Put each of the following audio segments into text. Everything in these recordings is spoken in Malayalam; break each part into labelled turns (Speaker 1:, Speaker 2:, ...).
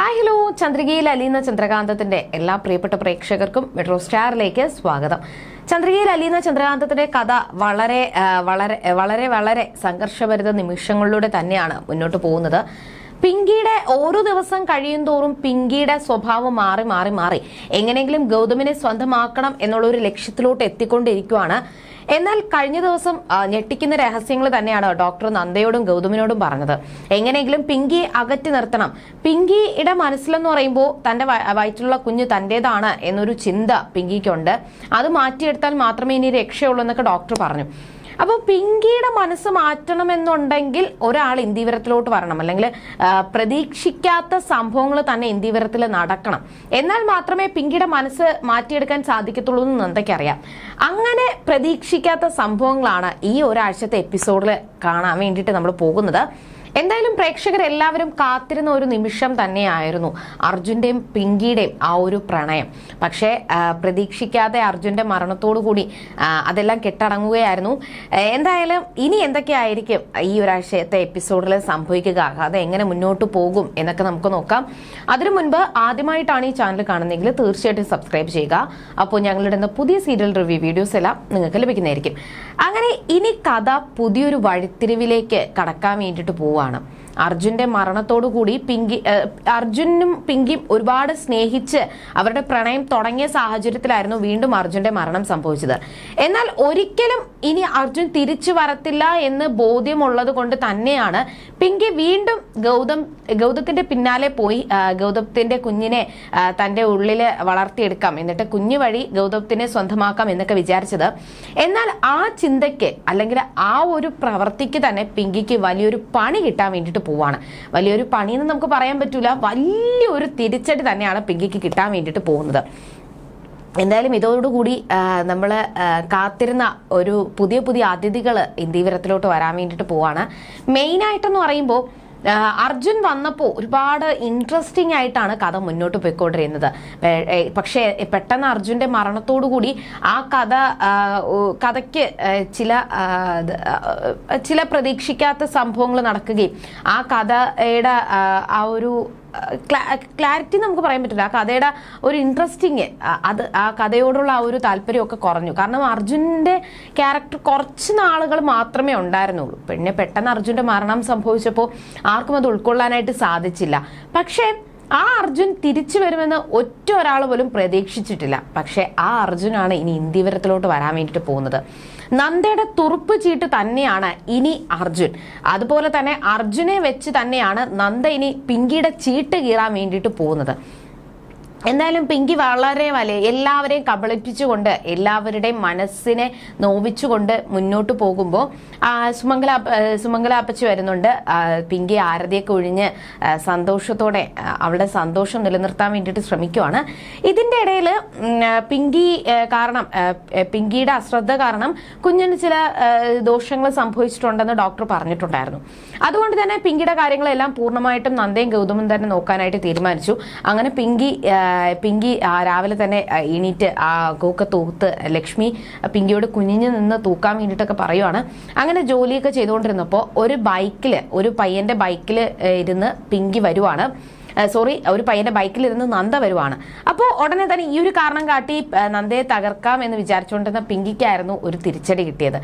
Speaker 1: ഹായ് ഹലോ ചന്ദ്രികയിൽ അലിയുന്ന ചന്ദ്രകാന്തത്തിന്റെ എല്ലാ പ്രിയപ്പെട്ട പ്രേക്ഷകർക്കും മെട്രോ സ്റ്റാറിലേക്ക് സ്വാഗതം. ചന്ദ്രികയിൽ അലിയുന്ന ചന്ദ്രകാന്തത്തിന്റെ കഥ വളരെ വളരെ വളരെ വളരെ സംഘർഷഭരിത നിമിഷങ്ങളിലൂടെ തന്നെയാണ് മുന്നോട്ട് പോകുന്നത്. പിങ്കിയുടെ ഓരോ ദിവസം കഴിയും തോറും പിങ്കിയുടെ സ്വഭാവം മാറി മാറി മാറി. എങ്ങനെയെങ്കിലും ഗൗതമിനെ സ്വന്തമാക്കണം എന്നുള്ള ഒരു ലക്ഷ്യത്തിലോട്ട് എത്തിക്കൊണ്ടിരിക്കുവാണ്. എന്നാൽ കഴിഞ്ഞ ദിവസം ഞെട്ടിക്കുന്ന രഹസ്യങ്ങൾ തന്നെയാണ് ഡോക്ടർ നന്ദയോടും ഗൗതമിനോടും പറഞ്ഞത്. എങ്ങനെയെങ്കിലും പിങ്കിയെ അകറ്റി നിർത്തണം. പിങ്കിയുടെ മനസ്സിലെന്ന് പറയുമ്പോൾ തന്റെ വയറ്റിലുള്ള കുഞ്ഞ് തന്റേതാണ് എന്നൊരു ചിന്ത പിങ്കിക്കുണ്ട്. അത് മാറ്റിയെടുത്താൽ മാത്രമേ ഇനി രക്ഷയുള്ളൂ എന്നൊക്കെ ഡോക്ടർ പറഞ്ഞു. അപ്പോൾ പിങ്കിയുടെ മനസ്സ് മാറ്റണമെന്നുണ്ടെങ്കിൽ ഒരാൾ ഇന്ത്യവരത്തിലോട്ട് വരണം. അല്ലെങ്കിൽ പ്രതീക്ഷിക്കാത്ത സംഭവങ്ങൾ തന്നെ ഇന്ത്യവരത്തിൽ നടക്കണം. എന്നാൽ മാത്രമേ പിങ്കിയുടെ മനസ്സ് മാറ്റിയെടുക്കാൻ സാധിക്കത്തുള്ളൂ എന്ന് നന്ദയ്ക്കറിയാം അങ്ങനെ പ്രതീക്ഷിക്കാത്ത സംഭവങ്ങളാണ് ഈ ഒരാഴ്ചത്തെ എപ്പിസോഡിൽ കാണാൻ വേണ്ടിയിട്ട് നമ്മൾ പോകുന്നത്. എന്തായാലും പ്രേക്ഷകർ എല്ലാവരും കാത്തിരുന്ന ഒരു നിമിഷം തന്നെയായിരുന്നു അർജുന്റെയും പിങ്കിയുടെയും ആ ഒരു പ്രണയം. പക്ഷേ പ്രതീക്ഷിക്കാതെ അർജുന്റെ കൂടി അതെല്ലാം കെട്ടടങ്ങുകയായിരുന്നു. എന്തായാലും ഇനി എന്തൊക്കെയായിരിക്കും ഈ ഒരാഴ്ചത്തെ എപ്പിസോഡിൽ സംഭവിക്കുക? അത് എങ്ങനെ മുന്നോട്ട് പോകും എന്നൊക്കെ നമുക്ക് നോക്കാം. അതിനു മുൻപ് ആദ്യമായിട്ടാണ് ഈ ചാനൽ കാണുന്നതെങ്കിൽ തീർച്ചയായിട്ടും സബ്സ്ക്രൈബ് ചെയ്യുക. അപ്പോൾ ഞങ്ങളുടെ പുതിയ സീരിയൽ റിവ്യൂ വീഡിയോസ് എല്ലാം നിങ്ങൾക്ക് ലഭിക്കുന്നതായിരിക്കും. അങ്ങനെ ഇനി കഥ പുതിയൊരു വഴിത്തിരിവിലേക്ക് കടക്കാൻ വേണ്ടിയിട്ട് പോവുകയാണ്. അർജുന്റെ മരണത്തോടു കൂടി പിങ്കി അർജുനും പിങ്കിയും ഒരുപാട് സ്നേഹിച്ച് അവരുടെ പ്രണയം തുടങ്ങിയ സാഹചര്യത്തിലായിരുന്നു വീണ്ടും അർജുന്റെ മരണം സംഭവിച്ചത്. എന്നാൽ ഒരിക്കലും ഇനി അർജുൻ തിരിച്ചു വരത്തില്ല എന്ന് ബോധ്യമുള്ളത് കൊണ്ട് തന്നെയാണ് പിങ്കി വീണ്ടും ഗൗതം ഗൗതത്തിന്റെ പിന്നാലെ പോയി ഗൗതത്തിന്റെ കുഞ്ഞിനെ തന്റെ ഉള്ളിൽ വളർത്തിയെടുക്കാം. എന്നിട്ട് കുഞ്ഞു വഴി ഗൗതത്തിനെ സ്വന്തമാക്കാം എന്നൊക്കെ വിചാരിച്ചത്. എന്നാൽ ആ ചിന്തയ്ക്ക് അല്ലെങ്കിൽ ആ ഒരു പ്രവൃത്തിക്ക് തന്നെ പിങ്കിക്ക് വലിയൊരു പണി കിട്ടാൻ വേണ്ടിയിട്ട് പോവാണ്. വലിയൊരു പണിയെന്ന് നമുക്ക് പറയാൻ പറ്റൂല. വലിയൊരു തിരിച്ചടി തന്നെയാണ് പിങ്കിക്ക് കിട്ടാൻ വേണ്ടിയിട്ട് പോകുന്നത്. എന്തായാലും ഇതോടുകൂടി നമ്മൾ കാത്തിരുന്ന ഒരു പുതിയ പുതിയ അതിഥികൾ ഇന്ത്യവരത്തിലോട്ട് വരാൻ വേണ്ടിയിട്ട് പോവാണ്. മെയിനായിട്ടെന്ന് പറയുമ്പോൾ അർജുൻ വന്നപ്പോൾ ഒരുപാട് ഇൻട്രസ്റ്റിംഗ് ആയിട്ടാണ് കഥ മുന്നോട്ട് പോയിക്കൊണ്ടിരുന്നത്. പക്ഷേ പെട്ടെന്ന് അർജുന്റെ കൂടി ആ കഥ കഥയ്ക്ക് ചില ചില പ്രതീക്ഷിക്കാത്ത സംഭവങ്ങൾ നടക്കുകയും ആ കഥയുടെ ആ ഒരു ക്ലാരിറ്റി നമുക്ക് പറയാൻ പറ്റില്ല. ആ കഥയുടെ ഒരു ഇൻട്രസ്റ്റിങ് അത് ആ കഥയോടുള്ള ആ ഒരു താല്പര്യമൊക്കെ കുറഞ്ഞു. കാരണം അർജുന്റെ ക്യാരക്ടർ കുറച്ച് നാളുകൾ മാത്രമേ ഉണ്ടായിരുന്നുള്ളൂ. പിന്നെ പെട്ടെന്ന് അർജുന്റെ മരണം സംഭവിച്ചപ്പോൾ ആർക്കും അത് ഉൾക്കൊള്ളാനായിട്ട് സാധിച്ചില്ല. പക്ഷേ ആ അർജുൻ തിരിച്ചു വരുമെന്ന് ഒറ്റ ഒരാൾ പോലും പ്രതീക്ഷിച്ചിട്ടില്ല. പക്ഷേ ആ അർജുനാണ് ഇനി ഇന്ത്യവരത്തിലോട്ട് വരാൻ വേണ്ടിയിട്ട് പോകുന്നത്. നന്ദയുടെ തുറുപ്പ് ചീട്ട് തന്നെയാണ് ഇനി അർജുൻ. അതുപോലെ തന്നെ അർജുനെ വെച്ച് തന്നെയാണ് നന്ദ ഇനി പിങ്കിയുടെ ചീട്ട് കീറാൻ വേണ്ടിയിട്ട് പോകുന്നത്. എന്തായാലും പിങ്കി വളരെ വലിയ എല്ലാവരെയും കബളിപ്പിച്ചുകൊണ്ട് എല്ലാവരുടെയും മനസ്സിനെ നോവിച്ചുകൊണ്ട് മുന്നോട്ട് പോകുമ്പോൾ സുമംഗല സുമംഗല അപ്പച്ചി വരുന്നുണ്ട്. പിങ്കി ആരതിയൊക്കെ ഒഴിഞ്ഞ് സന്തോഷത്തോടെ അവളുടെ സന്തോഷം നിലനിർത്താൻ വേണ്ടിയിട്ട് ശ്രമിക്കുവാണ്. ഇതിന്റെ ഇടയിൽ പിങ്കി കാരണം പിങ്കിയുടെ അശ്രദ്ധ കാരണം കുഞ്ഞിന് ചില ദോഷങ്ങൾ സംഭവിച്ചിട്ടുണ്ടെന്ന് ഡോക്ടർ പറഞ്ഞിട്ടുണ്ടായിരുന്നു. അതുകൊണ്ട് തന്നെ പിങ്കിയുടെ കാര്യങ്ങളെല്ലാം പൂർണമായിട്ടും നന്ദയും ഗൗതമും തന്നെ നോക്കാനായിട്ട് തീരുമാനിച്ചു. അങ്ങനെ പിങ്കി പിങ്കി രാവിലെ തന്നെ എണീറ്റ് ആ കൂക്ക തൂത്ത് ലക്ഷ്മി പിങ്കിയോട് കുഞ്ഞിഞ്ഞ് നിന്ന് തൂക്കാൻ വേണ്ടിയിട്ടൊക്കെ പറയുവാണ്. അങ്ങനെ ജോലിയൊക്കെ ചെയ്തുകൊണ്ടിരുന്നപ്പോൾ ഒരു ബൈക്കിൽ ഒരു പയ്യന്റെ ബൈക്കിൽ ഇരുന്ന് പിങ്കി വരുവാണ്. സോറി ഒരു പയ്യന്റെ ബൈക്കിൽ ഇരുന്ന് നന്ദ വരുവാണ്. അപ്പോൾ ഉടനെ തന്നെ ഈ ഒരു കാരണം കാട്ടി നന്ദയെ തകർക്കാം എന്ന് വിചാരിച്ചുകൊണ്ടിരുന്ന പിങ്കിക്കായിരുന്നു ഒരു തിരിച്ചടി കിട്ടിയത്.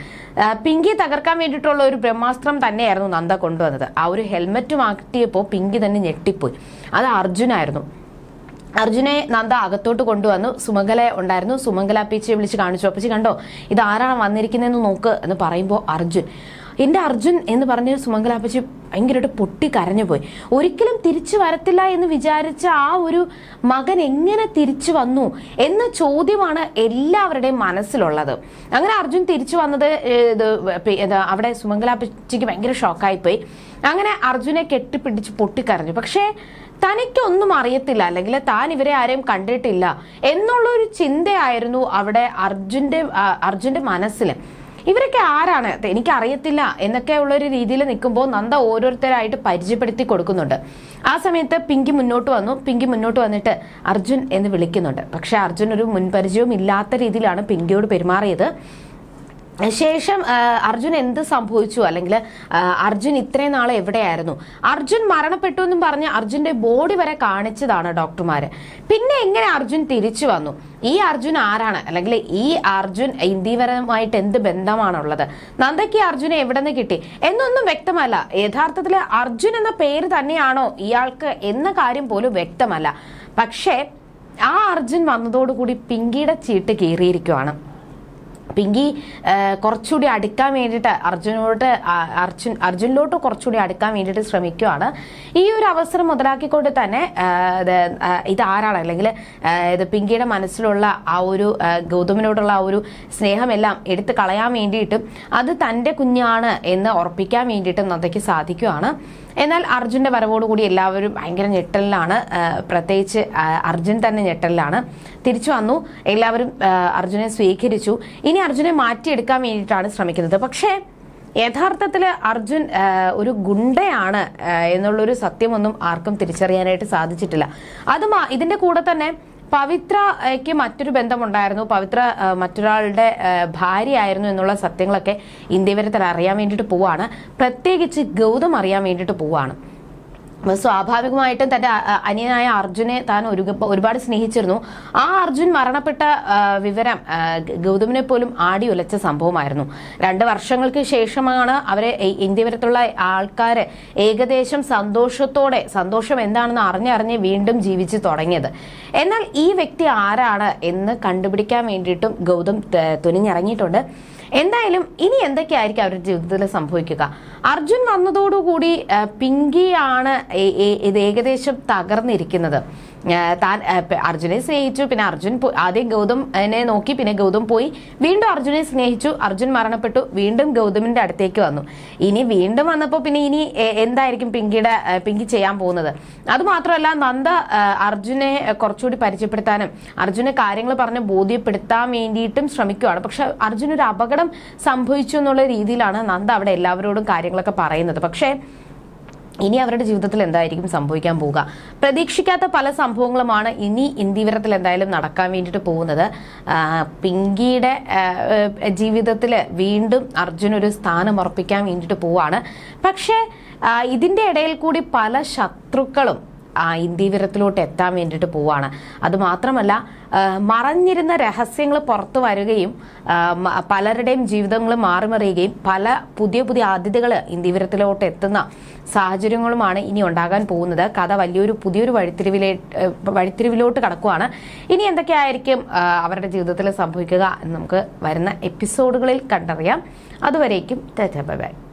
Speaker 1: പിങ്കി തകർക്കാൻ വേണ്ടിയിട്ടുള്ള ഒരു ബ്രഹ്മാസ്ത്രം തന്നെയായിരുന്നു നന്ദ കൊണ്ടുവന്നത്. ആ ഒരു ഹെൽമെറ്റ് മാറ്റിയപ്പോൾ പിങ്കി തന്നെ ഞെട്ടിപ്പോയി. അത് അർജുനായിരുന്നു. അർജുനെ നന്ദ അകത്തോട്ട് കൊണ്ടുവന്നു. സുമംഗല ഉണ്ടായിരുന്നു. സുമംഗല അപ്പച്ചിയെ വിളിച്ച് കാണിച്ചു. അപ്പച്ചി കണ്ടോ ഇത് ആരാണ് വന്നിരിക്കുന്നതെന്ന് നോക്ക് എന്ന് പറയുമ്പോൾ അർജുൻ. എന്റെ അർജുൻ എന്ന് പറഞ്ഞ സുമംഗല അപ്പച്ചി ഭയങ്കരമായിട്ട് പൊട്ടി കരഞ്ഞുപോയി. ഒരിക്കലും തിരിച്ചു വരത്തില്ല എന്ന് വിചാരിച്ച ആ ഒരു മകൻ എങ്ങനെ തിരിച്ചു വന്നു എന്ന ചോദ്യമാണ് എല്ലാവരുടെയും മനസ്സിലുള്ളത്. അങ്ങനെ അർജുൻ തിരിച്ചു വന്നത് ഇത് അവിടെ സുമംഗല അപ്പച്ചിക്ക് ഭയങ്കര ഷോക്കായിപ്പോയി. അങ്ങനെ അർജുനെ കെട്ടിപ്പിടിച്ച് പൊട്ടിക്കരഞ്ഞു. പക്ഷേ തനിക്കൊന്നും അറിയത്തില്ല അല്ലെങ്കിൽ താൻ ഇവരെ ആരെയും കണ്ടിട്ടില്ല. എന്നുള്ളൊരു ചിന്തയായിരുന്നു അവിടെ അർജുന്റെ അർജുന്റെ മനസ്സിൽ ഇവരൊക്കെ ആരാണ്? എനിക്ക് അറിയത്തില്ല എന്നൊക്കെ ഉള്ള ഒരു രീതിയിൽ നിൽക്കുമ്പോൾ നന്ദ ഓരോരുത്തരായിട്ട് പരിചയപ്പെടുത്തി കൊടുക്കുന്നുണ്ട്. ആ സമയത്ത് പിങ്കി മുന്നോട്ട് വന്നു. പിങ്കി മുന്നോട്ട് വന്നിട്ട് അർജുൻ എന്ന് വിളിക്കുന്നുണ്ട്. പക്ഷെ അർജുൻ ഒരു മുൻപരിചയവും ഇല്ലാത്ത രീതിയിലാണ് പിങ്കിയോട് പെരുമാറിയത്. ശേഷം അർജുൻ എന്ത് സംഭവിച്ചു? അല്ലെങ്കിൽ അർജുൻ ഇത്രയും നാൾ എവിടെയായിരുന്നു? അർജുൻ മരണപ്പെട്ടു എന്നും പറഞ്ഞ് അർജുന്റെ ബോഡി വരെ കാണിച്ചതാണ് ഡോക്ടർമാര്. പിന്നെ എങ്ങനെ അർജുൻ തിരിച്ചു വന്നു? ഈ അർജുൻ ആരാണ്? അല്ലെങ്കിൽ ഈ അർജുൻ ഇന്ത്യപരമായിട്ട് എന്ത് ബന്ധമാണുള്ളത്? നന്ദയ്ക്ക് അർജുനെ എവിടെ നിന്ന് കിട്ടി? എന്നൊന്നും വ്യക്തമല്ല. യഥാർത്ഥത്തിൽ അർജുൻ എന്ന പേര് തന്നെയാണോ ഇയാൾക്ക് എന്ന കാര്യം പോലും വ്യക്തമല്ല. പക്ഷേ ആ അർജുൻ വന്നതോടുകൂടി പിങ്കിയുടെ ചീട്ട് കീറിയിരിക്കുവാണ്. പിങ്കി കുറച്ചുകൂടി അടുക്കാൻ വേണ്ടിയിട്ട് അർജുനോട് ആ, അർജുൻ അർജുനിലോട്ട് കുറച്ചുകൂടി അടുക്കാൻ വേണ്ടിയിട്ട് ശ്രമിക്കുകയാണ് ഈ ഒരു അവസരം മുതലാക്കിക്കൊണ്ട് തന്നെ ഇത്, ആരാണ് അല്ലെങ്കിൽ ഇത് പിങ്കിയുടെ മനസ്സിലുള്ള ആ ഒരു ഗൗതമിനോടുള്ള ആ ഒരു സ്നേഹമെല്ലാം എടുത്തു കളയാൻ വേണ്ടിയിട്ടും അത് തന്റെ കുഞ്ഞാണ് എന്ന് ഉറപ്പിക്കാൻ വേണ്ടിയിട്ടും നന്ദയ്ക്ക് സാധിക്കുവാണ്. എന്നാൽ അർജുന്റെ വരവോടുകൂടി എല്ലാവരും ഭയങ്കര ഞെട്ടലിലാണ്. പ്രത്യേകിച്ച് അർജുൻ തന്നെ ഞെട്ടലിലാണ്. തിരിച്ചു വന്നു. എല്ലാവരും അർജുനെ സ്വീകരിച്ചു. ഇനി അർജുനെ മാറ്റിയെടുക്കാൻ വേണ്ടിയിട്ടാണ് ശ്രമിക്കുന്നത്. പക്ഷേ യഥാർത്ഥത്തിൽ അർജുൻ ഒരു ഗുണ്ടയാണ് എന്നുള്ളൊരു സത്യമൊന്നും ആർക്കും തിരിച്ചറിയാനായിട്ട് സാധിച്ചിട്ടില്ല. അത് ഇതിന്റെ കൂടെ തന്നെ പവിത്രയ്ക്ക് മറ്റൊരു ബന്ധമുണ്ടായിരുന്നു. പവിത്ര മറ്റൊരാളുടെ ഭാര്യയായിരുന്നു എന്നുള്ള സത്യങ്ങളൊക്കെ ഇന്ത്യവരത്തിൽ അറിയാൻ വേണ്ടിയിട്ട് പോവാണ്. പ്രത്യേകിച്ച് ഗൗതം അറിയാൻ വേണ്ടിയിട്ട് പോവാണ്. സ്വാഭാവികമായിട്ടും തന്റെ അനിയനായ അർജുനെ താൻ ഒരു ഒരുപാട് സ്നേഹിച്ചിരുന്നു. ആ അർജുൻ മരണപ്പെട്ട വിവരം ഗൗതമിനെ പോലും ആടി ഉലച്ച സംഭവമായിരുന്നു. രണ്ട് വർഷങ്ങൾക്ക് ശേഷമാണ് അവരെ ഇന്ത്യ ഇന്ത്യവരത്തുള്ള ആൾക്കാര് ഏകദേശം സന്തോഷത്തോടെ സന്തോഷം എന്താണെന്ന് അറിഞ്ഞറിഞ്ഞ് വീണ്ടും ജീവിച്ചു തുടങ്ങിയത്. എന്നാൽ ഈ വ്യക്തി ആരാണ് എന്ന് കണ്ടുപിടിക്കാൻ വേണ്ടിയിട്ടും ഗൗതം തുനിഞ്ഞിറങ്ങിയിട്ടുണ്ട്. എന്തായാലും ഇനി എന്തൊക്കെയായിരിക്കും അവരുടെ ജീവിതത്തിൽ സംഭവിക്കുക? അർജുൻ വന്നതോടുകൂടി പിങ്കിയാണ് ഇത് ഏകദേശം തകർന്നിരിക്കുന്നത്. താൻ അർജുനെ സ്നേഹിച്ചു. പിന്നെ അർജുൻ ആദ്യം ഗൗതമിനെ നോക്കി പിന്നെ ഗൗതം പോയി. വീണ്ടും അർജുനെ സ്നേഹിച്ചു. അർജുൻ മരണപ്പെട്ടു. വീണ്ടും ഗൗതമിന്റെ അടുത്തേക്ക് വന്നു. ഇനി വീണ്ടും വന്നപ്പോൾ പിന്നെ ഇനി എന്തായിരിക്കും പിങ്കിയുടെ പിങ്കി ചെയ്യാൻ പോകുന്നത്? അത് മാത്രമല്ല നന്ദ അർജുനെ കുറച്ചുകൂടി പരിചയപ്പെടുത്താനും അർജുനെ കാര്യങ്ങൾ പറഞ്ഞ് ബോധ്യപ്പെടുത്താൻ വേണ്ടിയിട്ടും ശ്രമിക്കുകയാണ് പക്ഷെ അർജുൻ ഒരു അപകടം സംഭവിച്ചു എന്നുള്ള രീതിയിലാണ് നന്ദ അവിടെ എല്ലാവരോടും കാര്യങ്ങളൊക്കെ പറയുന്നത്. പക്ഷേ ഇനി അവരുടെ ജീവിതത്തിൽ എന്തായിരിക്കും സംഭവിക്കാൻ പോവുക. പ്രതീക്ഷിക്കാത്ത പല സംഭവങ്ങളുമാണ് ഇനി ഇന്ത്യവരത്തിൽ എന്തായാലും നടക്കാൻ വേണ്ടിയിട്ട് പോകുന്നത്. പിങ്കിയുടെ ജീവിതത്തിൽ വീണ്ടും അർജുൻ ഒരു സ്ഥാനം ഉറപ്പിക്കാൻ വേണ്ടിയിട്ട് പോവാണ് പക്ഷേ ഇതിന്റെ ഇടയിൽ കൂടി പല ശത്രുക്കളും ഇന്ത്യവരത്തിലോട്ട് എത്താൻ വേണ്ടിയിട്ട് പോവാണ്. അത് മാത്രമല്ല ആ, മറഞ്ഞിരുന്ന രഹസ്യങ്ങൾ പുറത്തു വരികയും പലരുടെയും ജീവിതങ്ങൾ മാറിമറിയുകയും പല പുതിയ പുതിയ ആദ്യതകൾ ഇന്ത്യവരത്തിലോട്ട് എത്തുന്ന സാഹചര്യങ്ങളുമാണ് ഇനി ഉണ്ടാകാൻ പോകുന്നത്. കഥ വലിയൊരു പുതിയൊരു വഴിത്തിരിവിലെ വഴിത്തിരിവിലോട്ട് കടക്കുവാണ്. ഇനി എന്തൊക്കെയായിരിക്കും അവരുടെ ജീവിതത്തിൽ സംഭവിക്കുക എന്ന് നമുക്ക് വരുന്ന എപ്പിസോഡുകളിൽ കണ്ടറിയാം. അതുവരേക്കും ബൈ.